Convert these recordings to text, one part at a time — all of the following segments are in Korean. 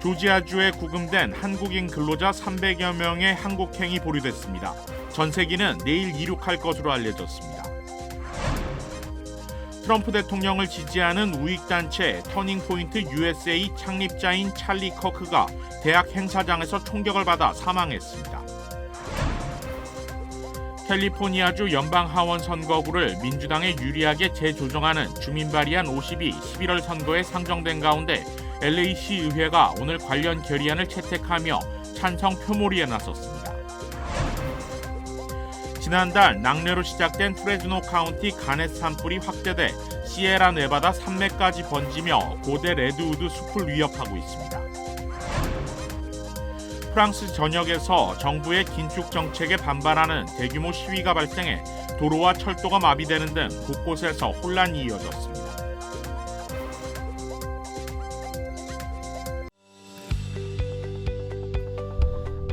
조지아주에 구금된 한국인 근로자 300여 명의 한국행이 보류됐습니다. 전세기는 내일 이륙할 것으로 알려졌습니다. 트럼프 대통령을 지지하는 우익단체 터닝포인트 USA 창립자인 찰리 커크가 대학 행사장에서 총격을 받아 사망했습니다. 캘리포니아주 연방하원 선거구를 민주당에 유리하게 재조정하는 주민 발의안 50이 11월 선거에 상정된 가운데 LA시 의회가 오늘 관련 결의안을 채택하며 찬성 표몰이에 나섰습니다. 지난달 낙뢰로 시작된 프레즈노 카운티 가넷 산불이 확대돼 시에라 네바다 산맥까지 번지며 고대 레드우드 숲을 위협하고 있습니다. 프랑스 전역에서 정부의 긴축 정책에 반발하는 대규모 시위가 발생해 도로와 철도가 마비되는 등 곳곳에서 혼란이 이어졌습니다.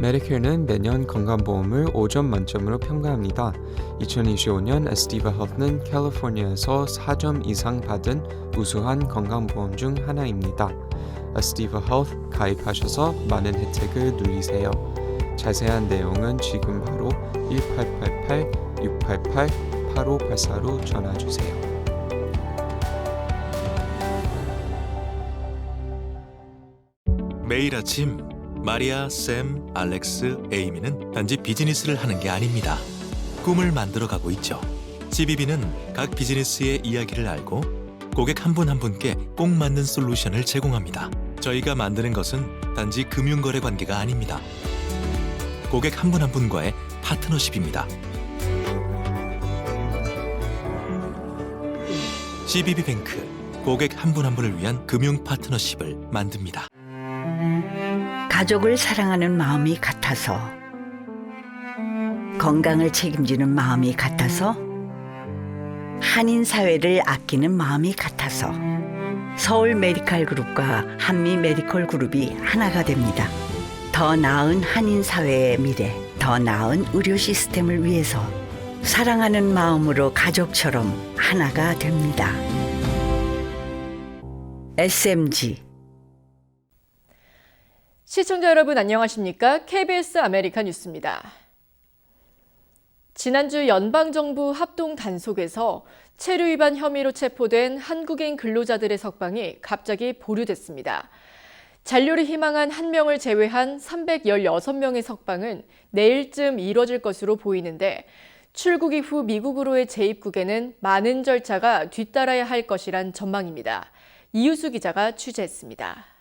메디케어는 매년 건강보험을 5점 만점으로 평가합니다. 2025년 에스티바 헬프는 캘리포니아에서 4점 이상 받은 우수한 건강보험 중 하나입니다. 에스티바 헬프 가입하셔서 많은 혜택을 누리세요. 자세한 내용은 지금 바로 1888-688-8584로 전화주세요. 매일 아침 마리아, 샘, 알렉스, 에이미는 단지 비즈니스를 하는 게 아닙니다. 꿈을 만들어가고 있죠. CBB는 각 비즈니스의 이야기를 알고 고객 한 분한 분께 꼭 맞는 솔루션을 제공합니다. 저희가 만드는 것은 단지 금융거래 관계가 아닙니다. 고객 한 분한 분과의 파트너십입니다. CBB 뱅크 고객 한 분한 분을 위한 금융 파트너십을 만듭니다. 가족을 사랑하는 마음이 같아서 건강을 책임지는 마음이 같아서 한인 사회를 아끼는 마음이 같아서 서울 메디칼 그룹과 한미 메디컬 그룹이 하나가 됩니다. 더 나은 한인 사회의 미래, 더 나은 의료 시스템을 위해서 사랑하는 마음으로 가족처럼 하나가 됩니다. SMG 시청자 여러분 안녕하십니까? KBS 아메리카 뉴스입니다. 지난주 연방정부 합동 단속에서 체류 위반 혐의로 체포된 한국인 근로자들의 석방이 갑자기 보류됐습니다. 잔류를 희망한 한 명을 제외한 316명의 석방은 내일쯤 이뤄질 것으로 보이는데 출국 이후 미국으로의 재입국에는 많은 절차가 뒤따라야 할 것이란 전망입니다. 이유수 기자가 취재했습니다.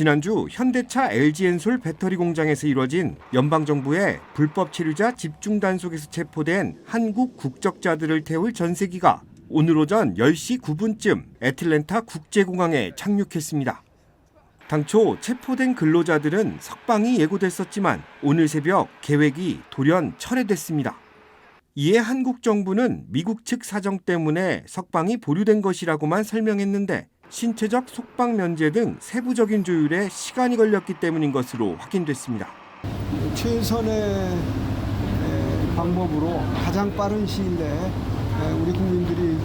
지난주 현대차 LG엔솔 배터리 공장에서 이뤄진 연방정부의 불법 체류자 집중 단속에서 체포된 한국 국적자들을 태울 전세기가 오늘 오전 10시 9분쯤 애틀랜타 국제공항에 착륙했습니다. 당초 체포된 근로자들은 석방이 예고됐었지만 오늘 새벽 계획이 돌연 철회됐습니다. 이에 한국 정부는 미국 측 사정 때문에 석방이 보류된 것이라고만 설명했는데 신체적 속박 면제 등 세부적인 조율에 시간이 걸렸기 때문인 것으로 확인됐습니다. 최선의 에, 방법으로 가장 빠른 시일 내에 에, 우리 국민들이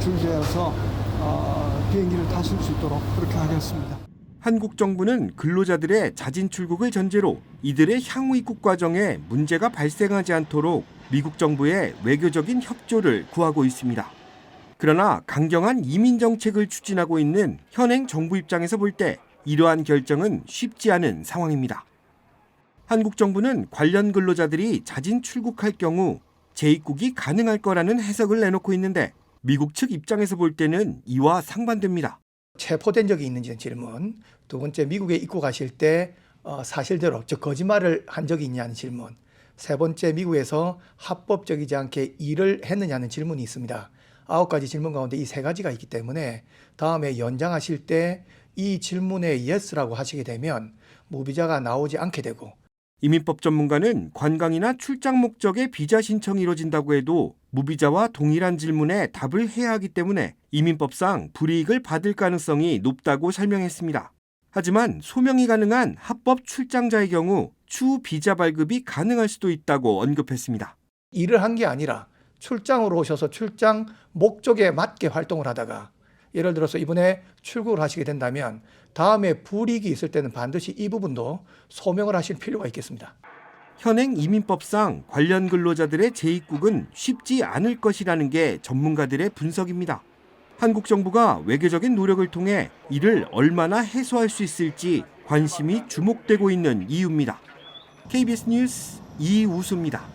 준비해서 어, 비행기를 타실 수 있도록 그렇게 하겠습니다. 한국 정부는 근로자들의 자진 출국을 전제로 이들의 향후 입국 과정에 문제가 발생하지 않도록 미국 정부의 외교적인 협조를 구하고 있습니다. 그러나 강경한 이민 정책을 추진하고 있는 현행 정부 입장에서 볼 때 이러한 결정은 쉽지 않은 상황입니다. 한국 정부는 관련 근로자들이 자진 출국할 경우 재입국이 가능할 거라는 해석을 내놓고 있는데 미국 측 입장에서 볼 때는 이와 상반됩니다. 체포된 적이 있는지 질문. 두 번째 미국에 입국하실 때 어, 사실대로 즉 거짓말을 한 적이 있냐는 질문. 세 번째 미국에서 합법적이지 않게 일을 했느냐는 질문이 있습니다. 아홉 가지 질문 가운데 이 세 가지가 있기 때문에 다음에 연장하실 때 이 질문에 yes라고 하시게 되면 무비자가 나오지 않게 되고 이민법 전문가는 관광이나 출장 목적의 비자 신청이 이뤄진다고 해도 무비자와 동일한 질문에 답을 해야 하기 때문에 이민법상 불이익을 받을 가능성이 높다고 설명했습니다. 하지만 소명이 가능한 합법 출장자의 경우 추후 비자 발급이 가능할 수도 있다고 언급했습니다. 일을 한 게 아니라 출장으로 오셔서 출장 목적에 맞게 활동을 하다가 예를 들어서 이번에 출국을 하시게 된다면 다음에 불이익이 있을 때는 반드시 이 부분도 소명을 하실 필요가 있겠습니다. 현행 이민법상 관련 근로자들의 재입국은 쉽지 않을 것이라는 게 전문가들의 분석입니다. 한국 정부가 외교적인 노력을 통해 이를 얼마나 해소할 수 있을지 관심이 주목되고 있는 이유입니다. KBS 뉴스 이우수입니다.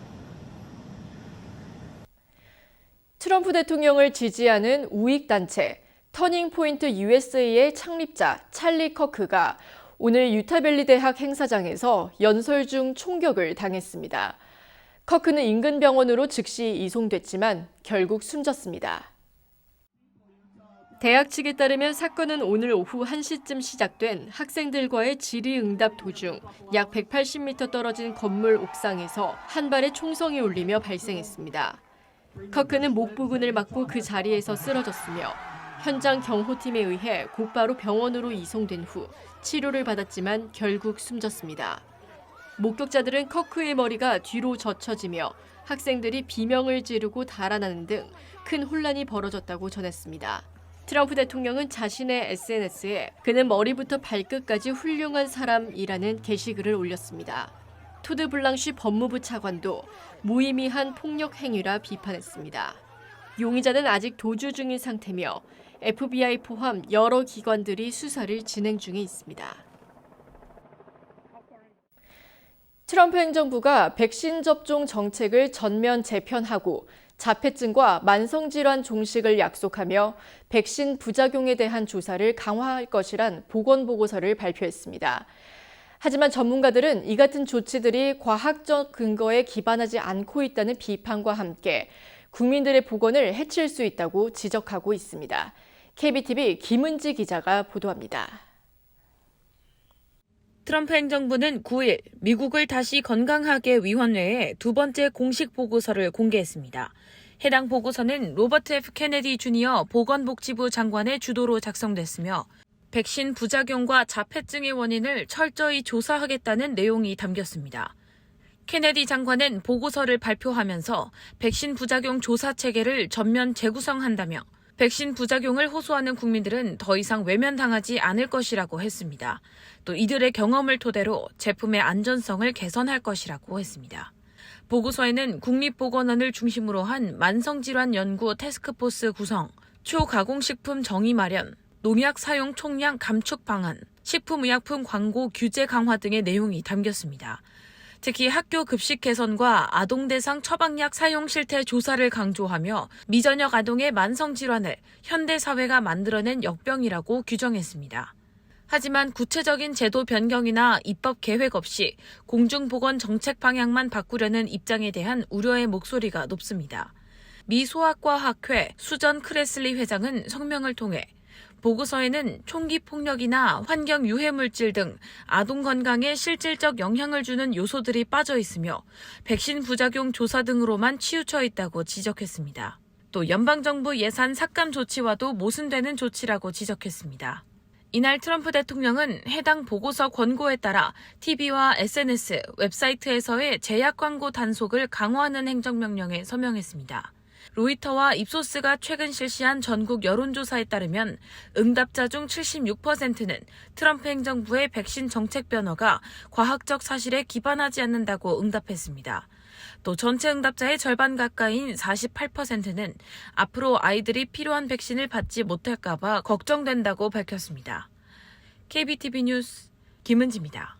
트럼프 대통령을 지지하는 우익단체 터닝포인트 USA의 창립자 찰리 커크가 오늘 유타밸리 대학 행사장에서 연설 중 총격을 당했습니다. 커크는 인근 병원으로 즉시 이송됐지만 결국 숨졌습니다. 대학 측에 따르면 사건은 오늘 오후 1시쯤 시작된 학생들과의 질의응답 도중 약 180m 떨어진 건물 옥상에서 한 발의 총성이 울리며 발생했습니다. 커크는 목 부분을 맞고 그 자리에서 쓰러졌으며 현장 경호팀에 의해 곧바로 병원으로 이송된 후 치료를 받았지만 결국 숨졌습니다. 목격자들은 커크의 머리가 뒤로 젖혀지며 학생들이 비명을 지르고 달아나는 등 큰 혼란이 벌어졌다고 전했습니다. 트럼프 대통령은 자신의 SNS에 그는 머리부터 발끝까지 훌륭한 사람이라는 게시글을 올렸습니다. 토드 블랑쉬 법무부 차관도 무의미한 폭력 행위라 비판했습니다. 용의자는 아직 도주 중인 상태며 FBI 포함 여러 기관들이 수사를 진행 중에 있습니다. 트럼프 행정부가 백신 접종 정책을 전면 재편하고 자폐증과 만성질환 종식을 약속하며 백신 부작용에 대한 조사를 강화할 것이란 보건보고서를 발표했습니다. 하지만 전문가들은 이 같은 조치들이 과학적 근거에 기반하지 않고 있다는 비판과 함께 국민들의 보건을 해칠 수 있다고 지적하고 있습니다. KBTV 김은지 기자가 보도합니다. 트럼프 행정부는 9일 미국을 다시 건강하게 위원회에 두 번째 공식 보고서를 공개했습니다. 해당 보고서는 로버트 F 케네디 주니어 보건복지부 장관의 주도로 작성됐으며 백신 부작용과 자폐증의 원인을 철저히 조사하겠다는 내용이 담겼습니다. 케네디 장관은 보고서를 발표하면서 백신 부작용 조사 체계를 전면 재구성한다며 백신 부작용을 호소하는 국민들은 더 이상 외면당하지 않을 것이라고 했습니다. 또 이들의 경험을 토대로 제품의 안전성을 개선할 것이라고 했습니다. 보고서에는 국립보건원을 중심으로 한 만성질환 연구 태스크포스 구성, 초가공식품 정의 마련, 농약 사용 총량 감축 방안, 식품의약품 광고 규제 강화 등의 내용이 담겼습니다. 특히 학교 급식 개선과 아동 대상 처방약 사용 실태 조사를 강조하며 미전역 아동의 만성 질환을 현대 사회가 만들어낸 역병이라고 규정했습니다. 하지만 구체적인 제도 변경이나 입법 계획 없이 공중보건 정책 방향만 바꾸려는 입장에 대한 우려의 목소리가 높습니다. 미 소아과학회 수전 크레슬리 회장은 성명을 통해 보고서에는 총기 폭력이나 환경 유해 물질 등 아동 건강에 실질적 영향을 주는 요소들이 빠져 있으며 백신 부작용 조사 등으로만 치우쳐 있다고 지적했습니다. 또 연방정부 예산 삭감 조치와도 모순되는 조치라고 지적했습니다. 이날 트럼프 대통령은 해당 보고서 권고에 따라 TV와 SNS, 웹사이트에서의 제약 광고 단속을 강화하는 행정명령에 서명했습니다. 로이터와 입소스가 최근 실시한 전국 여론조사에 따르면 응답자 중 76%는 트럼프 행정부의 백신 정책 변화가 과학적 사실에 기반하지 않는다고 응답했습니다. 또 전체 응답자의 절반 가까이인 48%는 앞으로 아이들이 필요한 백신을 받지 못할까봐 걱정된다고 밝혔습니다. KBTV 뉴스 김은지입니다.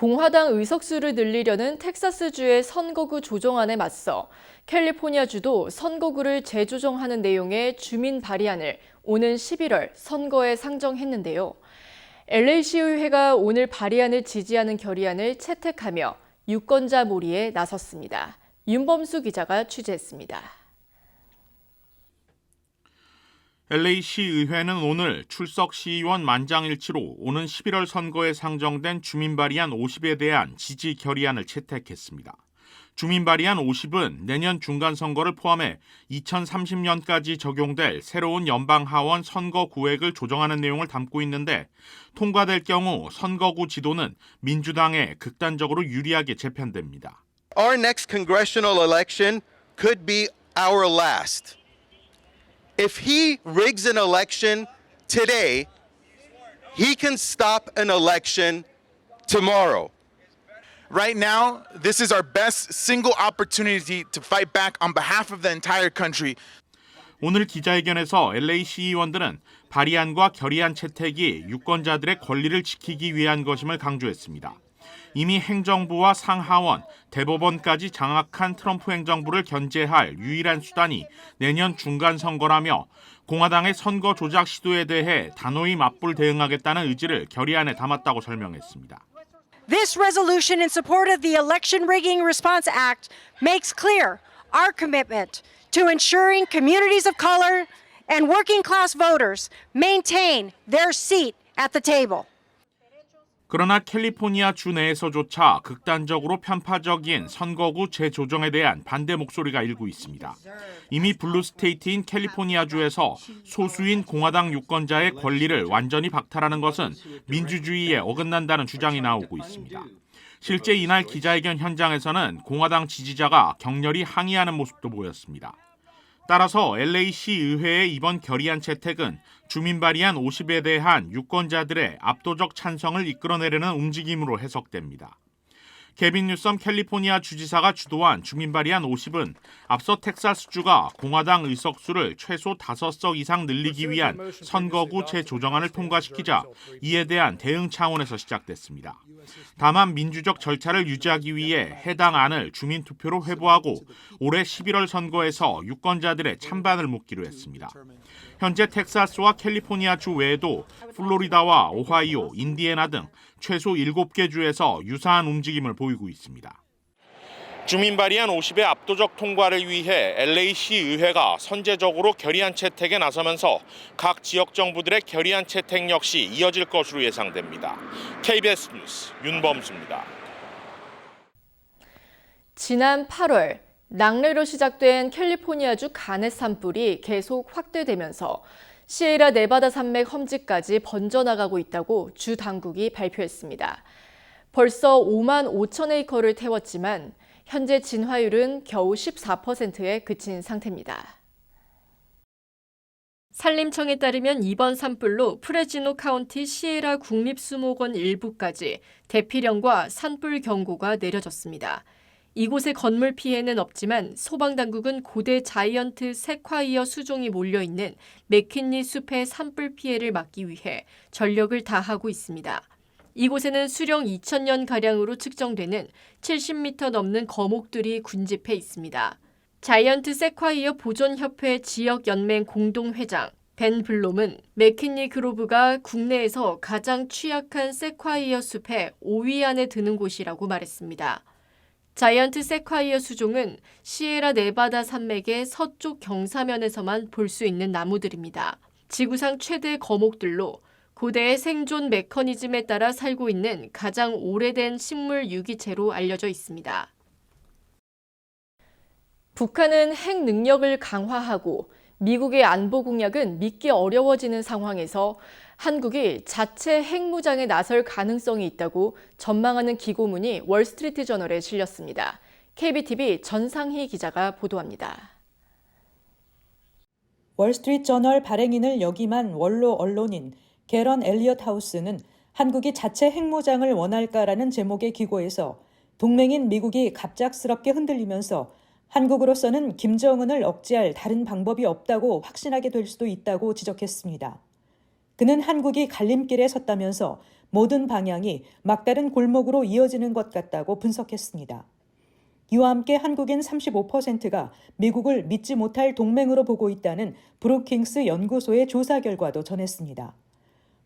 공화당 의석수를 늘리려는 텍사스주의 선거구 조정안에 맞서 캘리포니아주도 선거구를 재조정하는 내용의 주민 발의안을 오는 11월 선거에 상정했는데요. LA시의회가 오늘 발의안을 지지하는 결의안을 채택하며 유권자 몰이에 나섰습니다. 윤범수 기자가 취재했습니다. LA시 의회는 오늘 출석 시의원 만장일치로 오는 11월 선거에 상정된 주민 발의안 50에 대한 지지 결의안을 채택했습니다. 주민 발의안 50은 내년 중간 선거를 포함해 2030년까지 적용될 새로운 연방 하원 선거 구획을 조정하는 내용을 담고 있는데 통과될 경우 선거구 지도는 민주당에 극단적으로 유리하게 재편됩니다. Our next congressional election could be our last. If he rigs an election today, he can stop an election tomorrow. Right now, this is our best single opportunity to fight back on behalf of the entire country. 오늘 기자회견에서 LA 시의원들은 발의안과 결의안 채택이 유권자들의 권리를 지키기 위한 것임을 강조했습니다. 이미 행정부와 상하원, 대법원까지 장악한 트럼프 행정부를 견제할 유일한 수단이 내년 중간 선거라며 공화당의 선거 조작 시도에 대해 단호히 맞불 대응하겠다는 의지를 결의안에 담았다고 설명했습니다. This resolution in support of the Election Rigging Response Act makes clear our commitment to ensuring communities of color and working class voters maintain their seat at the table. 그러나 캘리포니아 주 내에서조차 극단적으로 편파적인 선거구 재조정에 대한 반대 목소리가 일고 있습니다. 이미 블루 스테이트인 캘리포니아주에서 소수인 공화당 유권자의 권리를 완전히 박탈하는 것은 민주주의에 어긋난다는 주장이 나오고 있습니다. 실제 이날 기자회견 현장에서는 공화당 지지자가 격렬히 항의하는 모습도 보였습니다. 따라서 LA시 의회의 이번 결의안 채택은 주민 발의안 50에 대한 유권자들의 압도적 찬성을 이끌어내려는 움직임으로 해석됩니다. 케빈 뉴섬 캘리포니아 주지사가 주도한 주민 발의안 50은 앞서 텍사스주가 공화당 의석수를 최소 5석 이상 늘리기 위한 선거구 재조정안을 통과시키자 이에 대한 대응 차원에서 시작됐습니다. 다만 민주적 절차를 유지하기 위해 해당 안을 주민 투표로 회부하고 올해 11월 선거에서 유권자들의 찬반을 묻기로 했습니다. 현재 텍사스와 캘리포니아 주 외에도 플로리다와 오하이오, 인디애나 등 최소 7개 주에서 유사한 움직임을 보이고 있습니다. 주민 발의안 50의 압도적 통과를 위해 LA시 의회가 선제적으로 결의안 채택에 나서면서 각 지역 정부들의 결의안 채택 역시 이어질 것으로 예상됩니다. KBS 뉴스 윤범수입니다. 지난 8월 낙뢰로 시작된 캘리포니아주 가넷 산불이 계속 확대되면서 시에라 네바다 산맥 험지까지 번져나가고 있다고 주 당국이 발표했습니다. 벌써 5만 5천 에이커를 태웠지만 현재 진화율은 겨우 14%에 그친 상태입니다. 산림청에 따르면 이번 산불로 프레지노 카운티 시에라 국립수목원 일부까지 대피령과 산불 경고가 내려졌습니다. 이곳의 건물 피해는 없지만 소방당국은 고대 자이언트 세콰이어 수종이 몰려있는 맥킨리 숲의 산불 피해를 막기 위해 전력을 다하고 있습니다. 이곳에는 수령 2000년 가량으로 측정되는 70m 넘는 거목들이 군집해 있습니다. 자이언트 세콰이어 보존협회 지역연맹 공동회장 벤 블롬은 맥킨리 그로브가 국내에서 가장 취약한 세콰이어 숲의 5위 안에 드는 곳이라고 말했습니다. 자이언트 세콰이어 수종은 시에라 네바다 산맥의 서쪽 경사면에서만 볼 수 있는 나무들입니다. 지구상 최대 거목들로 고대의 생존 메커니즘에 따라 살고 있는 가장 오래된 식물 유기체로 알려져 있습니다. 북한은 핵 능력을 강화하고 미국의 안보 공약은 믿기 어려워지는 상황에서 한국이 자체 핵무장에 나설 가능성이 있다고 전망하는 기고문이 월스트리트 저널에 실렸습니다. KBTV 전상희 기자가 보도합니다. 월스트리트 저널 발행인을 역임한 원로 언론인 게런 엘리엇 하우스는 한국이 자체 핵무장을 원할까라는 제목의 기고에서 동맹인 미국이 갑작스럽게 흔들리면서 한국으로서는 김정은을 억제할 다른 방법이 없다고 확신하게 될 수도 있다고 지적했습니다. 그는 한국이 갈림길에 섰다면서 모든 방향이 막다른 골목으로 이어지는 것 같다고 분석했습니다. 이와 함께 한국인 35%가 미국을 믿지 못할 동맹으로 보고 있다는 브루킹스 연구소의 조사 결과도 전했습니다.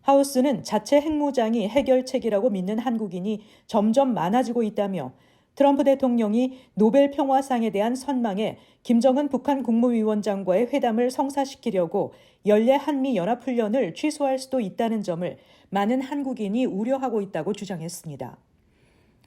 하우스는 자체 핵무장이 해결책이라고 믿는 한국인이 점점 많아지고 있다며 트럼프 대통령이 노벨 평화상에 대한 선망에 김정은 북한 국무위원장과의 회담을 성사시키려고 연례 한미 연합훈련을 취소할 수도 있다는 점을 많은 한국인이 우려하고 있다고 주장했습니다.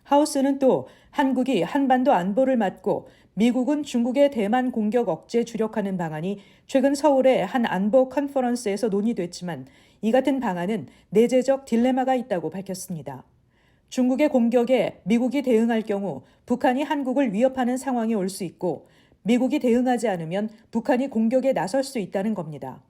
하우스는 또 한국이 한반도 안보를 맡고 미국은 중국의 대만 공격 억제 주력하는 방안이 최근 서울의 한 안보 컨퍼런스에서 논의됐지만 이 같은 방안은 내재적 딜레마가 있다고 밝혔습니다. 중국의 공격에 미국이 대응할 경우 북한이 한국을 위협하는 상황이 올 수 있고 미국이 대응하지 않으면 북한이 공격에 나설 수 있다는 겁니다.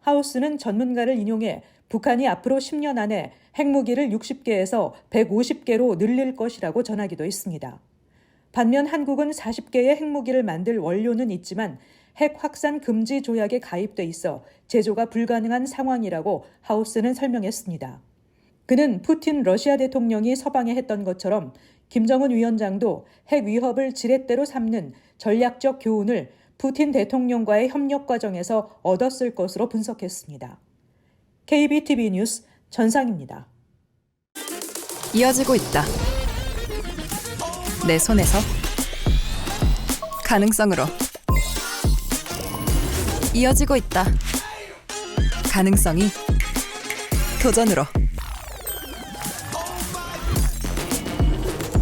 하우스는 전문가를 인용해 북한이 앞으로 10년 안에 핵무기를 60개에서 150개로 늘릴 것이라고 전하기도 했습니다. 반면 한국은 40개의 핵무기를 만들 원료는 있지만 핵 확산 금지 조약에 가입돼 있어 제조가 불가능한 상황이라고 하우스는 설명했습니다. 그는 푸틴 러시아 대통령이 서방에 했던 것처럼 김정은 위원장도 핵 위협을 지렛대로 삼는 전략적 교훈을 푸틴 대통령과의 협력 과정에서 얻었을 것으로 분석했습니다. KBTV 뉴스 전상입니다. 이어지고 있다. 내 손에서 가능성으로 이어지고 있다. 가능성이 도전으로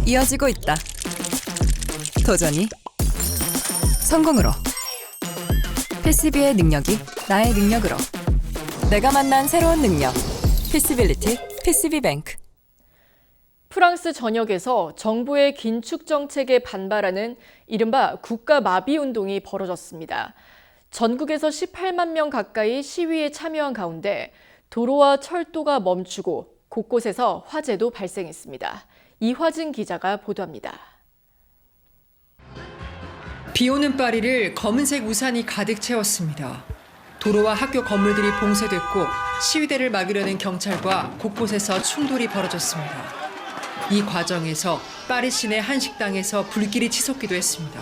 이어지고 있다. 도전이 성공으로 PCB의 능력이 나의 능력으로 내가 만난 새로운 능력 피시빌리티 PCB뱅크 프랑스 전역에서 정부의 긴축 정책에 반발하는 이른바 국가 마비 운동이 벌어졌습니다. 전국에서 18만 명 가까이 시위에 참여한 가운데 도로와 철도가 멈추고 곳곳에서 화재도 발생했습니다. 이화진 기자가 보도합니다. 비 오는 파리를 검은색 우산이 가득 채웠습니다. 도로와 학교 건물들이 봉쇄됐고 시위대를 막으려는 경찰과 곳곳에서 충돌이 벌어졌습니다. 이 과정에서 파리 시내 한 식당에서 불길이 치솟기도 했습니다.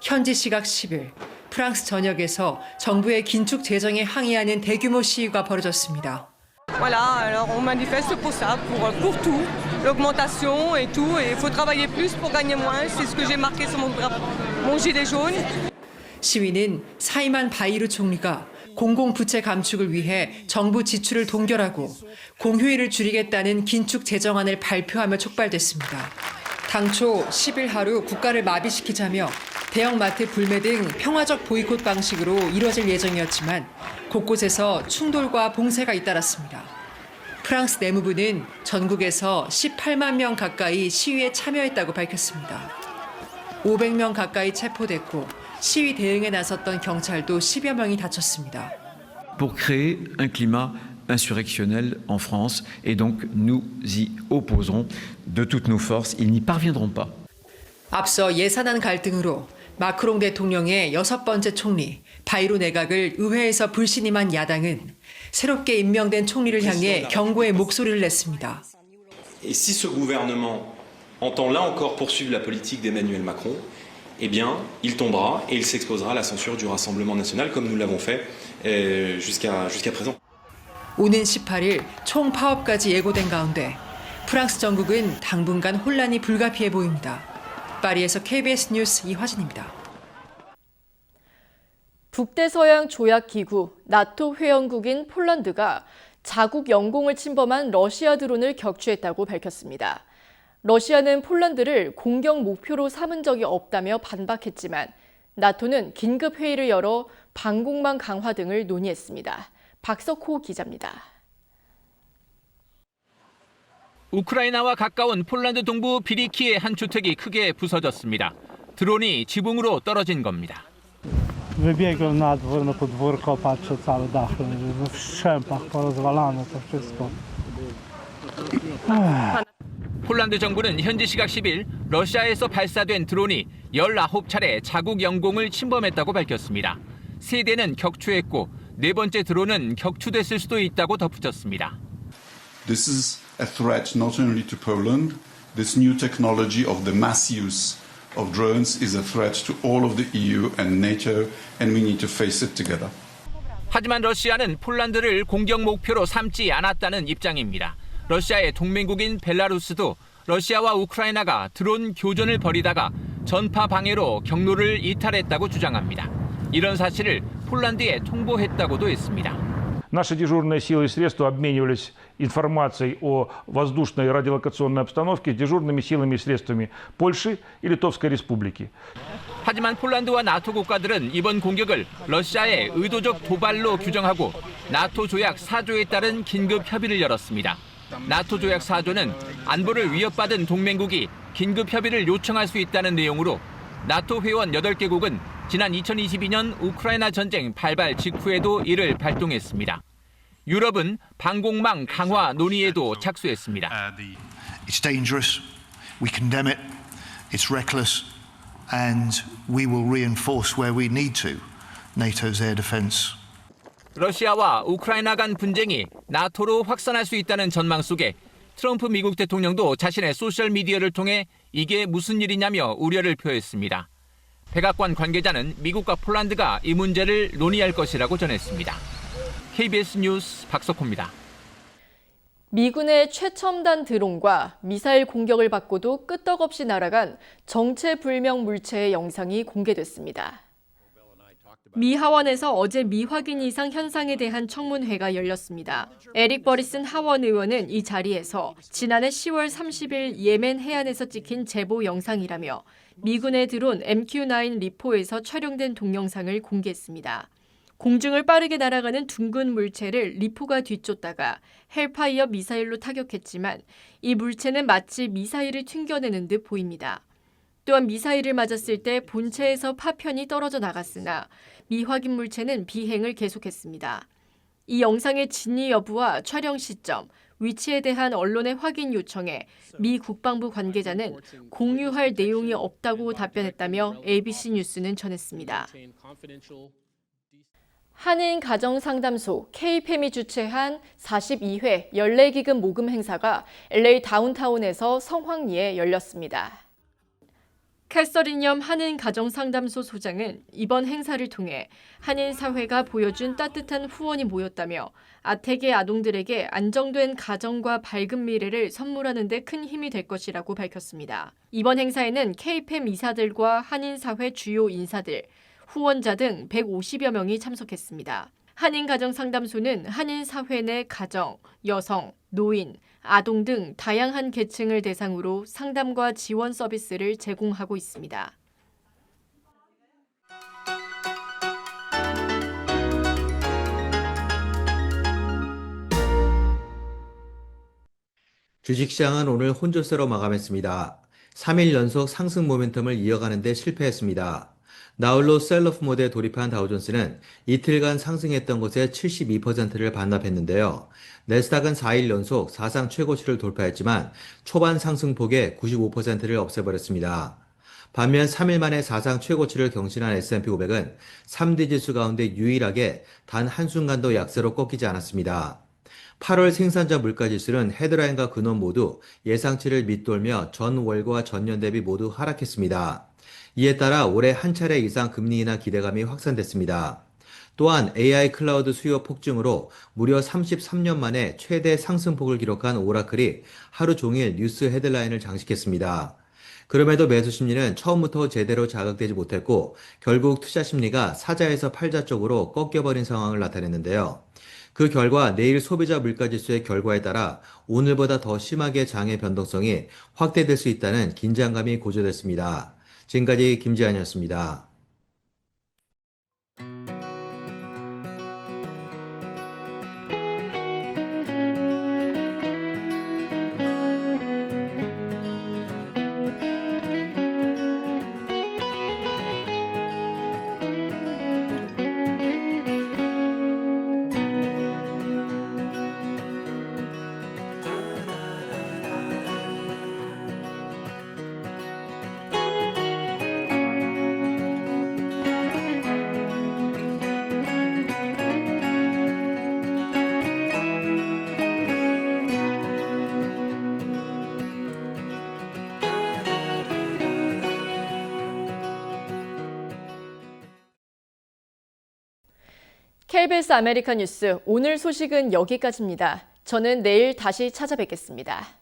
현지 시각 10일 프랑스 전역에서 정부의 긴축 재정에 항의하는 대규모 시위가 벌어졌습니다. Voilà, alors on manifeste pour ça, pour, pour tout, l'augmentation et tout, et il faut travailler plus pour gagner moins, c'est ce que j'ai marqué sur mon, mon gilet jaune. 시위는 사이만 바이루 총리가 공공부채 감축을 위해 정부 지출을 동결하고 공휴일을 줄이겠다는 긴축 재정안을 발표하며 촉발됐습니다. 당초 10일 하루 국가를 마비시키자며 대형마트 불매 등 평화적 보이콧 방식으로 이뤄질 예정이었지만 곳곳에서 충돌과 봉쇄가 잇따랐습니다. 프랑스 내무부는 전국에서 18만 명 가까이 시위에 참여했다고 밝혔습니다. 500명 가까이 체포됐고 시위 대응에 나섰던 경찰도 10여 명이 다쳤습니다. pour créer un climat insurrectionnel en France et donc nous y opposerons de toutes nos forces. Ils n'y parviendront pas. 앞서 예산안 갈등으로 마크롱 대통령의 여섯 번째 총리 바이로 내각을 의회에서 불신임한 야당은 새롭게 임명된 총리를 향해 경고의 목소리를 냈습니다. Et si ce gouvernement entend là encore poursuivre la politique d'Emmanuel Macron, eh bien, il tombera et il s'exposera à la censure du Rassemblement national comme nous l'avons fait euh, jusqu'à jusqu'à présent. 오는 18일 총 파업까지 예고된 가운데 프랑스 전국은 당분간 혼란이 불가피해 보입니다. 파리에서 KBS 뉴스 이화진입니다. 북대서양 조약 기구 나토 회원국인 폴란드가 자국 영공을 침범한 러시아 드론을 격추했다고 밝혔습니다. 러시아는 폴란드를 공격 목표로 삼은 적이 없다며 반박했지만 나토는 긴급 회의를 열어 방공망 강화 등을 논의했습니다. 박석호 기자입니다. 우크라이나와 가까운 폴란드 동부 비리키의 한 주택이 크게 bu서졌습니다. 드론이 지붕으로 떨어진 겁니다. Wybiegłem na dwór, na podwórko, patrzę cały dach leży w strzępach, porozwalane to wszystko. 폴란드 정부는 현지 시각 10일 러시아에서 발사된 드론이 19차례 자국 영공을 침범했다고 밝혔습니다. 세 대는 격추했고 네 번째 드론은 격추됐을 수도 있다고 덧붙였습니다. This is a threat not only to Poland, this new technology of the mass use of drones is a threat to all of the EU and NATO, and we need to face it together. 하지만 러시아는 폴란드를 공격 목표로 삼지 않았다는 입장입니다. 러시아의 동맹국인 벨라루스도 러시아와 우크라이나가 드론 교전을 벌이다가 전파 방해로 경로를 이탈했다고 주장합니다. 이런 사실을 폴란드에 통보했다고도 했습니다. Наши дежурные силы и средства обменивались информацией о воздушной радиолокационной обстановке с дежурными силами и средствами Польши и Литовской Республики. 하지만 폴란드와 나토 국가들은 이번 공격을 러시아의 의도적 도발로 규정하고 나토 조약 4조에 따른 긴급 협의를 열었습니다. 나토 조약 4조는 안보를 위협받은 동맹국이 긴급 협의를 요청할 수 있다는 내용으로 나토 회원 8개국은 지난 2022년 우크라이나 전쟁 발발 직후에도 이를 발동했습니다. 유럽은 방공망 강화 논의에도 착수했습니다. It's dangerous. We condemn it. It's reckless. And we will reinforce where we need to NATO's air defense. 러시아와 우크라이나 간 분쟁이 나토로 확산할 수 있다는 전망 속에 트럼프 미국 대통령도 자신의 소셜 미디어를 통해 이게 무슨 일이냐며 우려를 표했습니다. 백악관 관계자는 미국과 폴란드가 이 문제를 논의할 것이라고 전했습니다. KBS 뉴스 박석호입니다. 미군의 최첨단 드론과 미사일 공격을 받고도 끄떡없이 날아간 정체불명 물체의 영상이 공개됐습니다. 미 하원에서 어제 미확인 이상 현상에 대한 청문회가 열렸습니다. 에릭 버리슨 하원 의원은 이 자리에서 지난해 10월 30일 예멘 해안에서 찍힌 제보 영상이라며 미군의 드론 MQ-9 리포에서 촬영된 동영상을 공개했습니다. 공중을 빠르게 날아가는 둥근 물체를 리포가 뒤쫓다가 헬파이어 미사일로 타격했지만 이 물체는 마치 미사일을 튕겨내는 듯 보입니다. 또한 미사일을 맞았을 때 본체에서 파편이 떨어져 나갔으나 미확인 물체는 비행을 계속했습니다. 이 영상의 진위 여부와 촬영 시점, 위치에 대한 언론의 확인 요청에 미 국방부 관계자는 공유할 내용이 없다고 답변했다며 ABC 뉴스는 전했습니다. 한인 가정상담소 K팸이 주최한 42회 연례기금 모금 행사가 LA 다운타운에서 성황리에 열렸습니다. 캐서린염 한인 가정상담소 소장은 이번 행사를 통해 한인 사회가 보여준 따뜻한 후원이 모였다며 아태계 아동들에게 안정된 가정과 밝은 미래를 선물하는 데 큰 힘이 될 것이라고 밝혔습니다. 이번 행사에는 K팸 이사들과 한인 사회 주요 인사들, 후원자 등 150여 명이 참석했습니다. 한인 가정 상담소는 한인 사회 내 가정, 여성, 노인, 아동 등 다양한 계층을 대상으로 상담과 지원 서비스를 제공하고 있습니다. 주식시장은 오늘 혼조세로 마감했습니다. 3일 연속 상승 모멘텀을 이어가는 데 실패했습니다. 나홀로 셀러프 모드에 돌입한 다우존스는 이틀간 상승했던 곳에 72%를 반납했는데요. 네스닥은 4일 연속 사상 최고치를 돌파했지만 초반 상승폭의 95%를 없애버렸습니다. 반면 3일 만에 사상 최고치를 경신한 S&P 500은 3대 지수 가운데 유일하게 단 한순간도 약세로 꺾이지 않았습니다. 8월 생산자 물가 지수는 헤드라인과 근원 모두 예상치를 밑돌며 전 월과 전년 대비 모두 하락했습니다. 이에 따라 올해 한 차례 이상 금리 인하 기대감이 확산됐습니다. 또한 AI 클라우드 수요 폭증으로 무려 33년 만에 최대 상승폭을 기록한 오라클이 하루 종일 뉴스 헤드라인을 장식했습니다. 그럼에도 매수 심리는 처음부터 제대로 자극되지 못했고 결국 투자 심리가 사자에서 팔자 쪽으로 꺾여버린 상황을 나타냈는데요. 그 결과 내일 소비자 물가지수의 결과에 따라 오늘보다 더 심하게 장의 변동성이 확대될 수 있다는 긴장감이 고조됐습니다. 지금까지 김지한이었습니다. KBS 아메리카 뉴스 오늘 소식은 여기까지입니다. 저는 내일 다시 찾아뵙겠습니다.